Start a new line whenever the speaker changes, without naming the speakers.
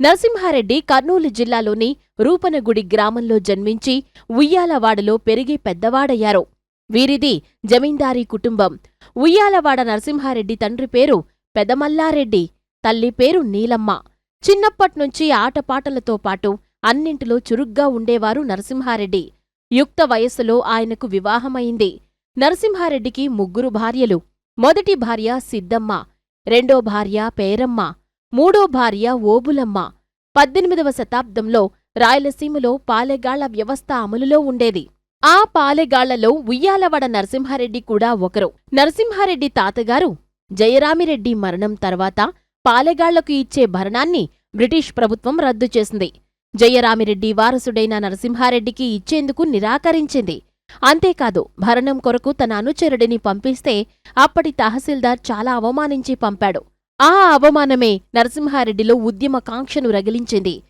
నరసింహారెడ్డి కర్నూలు జిల్లాలోని రూపనగుడి గ్రామంలో జన్మించి ఉయ్యాలవాడలో పెరిగి పెద్దవాడయ్యారు. వీరిది జమీందారీ కుటుంబం. ఉయ్యాలవాడ నరసింహారెడ్డి తండ్రి పేరు పెదమల్లారెడ్డి తల్లి పేరు నీలమ్మ. చిన్నప్పట్నుంచి ఆటపాటలతో పాటు అన్నింటిలో చురుగ్గా ఉండేవారు నరసింహారెడ్డి. యుక్త వయస్సులో ఆయనకు వివాహమైంది. నరసింహారెడ్డికి ముగ్గురు భార్యలు. మొదటి భార్య సిద్దమ్మ రెండో భార్య పేరమ్మ. మూడో భార్య ఓబులమ్మ. పద్దెనిమిదవ శతాబ్దంలో రాయలసీమలో పాలెగాళ్ళ వ్యవస్థ అమలులో ఉండేది. ఆ పాలెగాళ్ళలో ఉయ్యాలవాడ నరసింహారెడ్డి కూడా ఒకరు. నరసింహారెడ్డి తాతగారు జయరామిరెడ్డి మరణం తర్వాత పాలెగాళ్ళకు ఇచ్చే భరణాన్ని బ్రిటిష్ ప్రభుత్వం రద్దు చేసింది. జయరామిరెడ్డి వారసుడైన నరసింహారెడ్డికి ఇచ్చేందుకు నిరాకరించింది. అంతేకాదు భరణం కొరకు తన అనుచరుడిని పంపిస్తే అప్పటి తహసీల్దార్ చాలా అవమానించి పంపాడు. ఆ అవమానమే నరసింహారెడ్డిలో ఉద్యమ కాంక్షను రగిలించింది.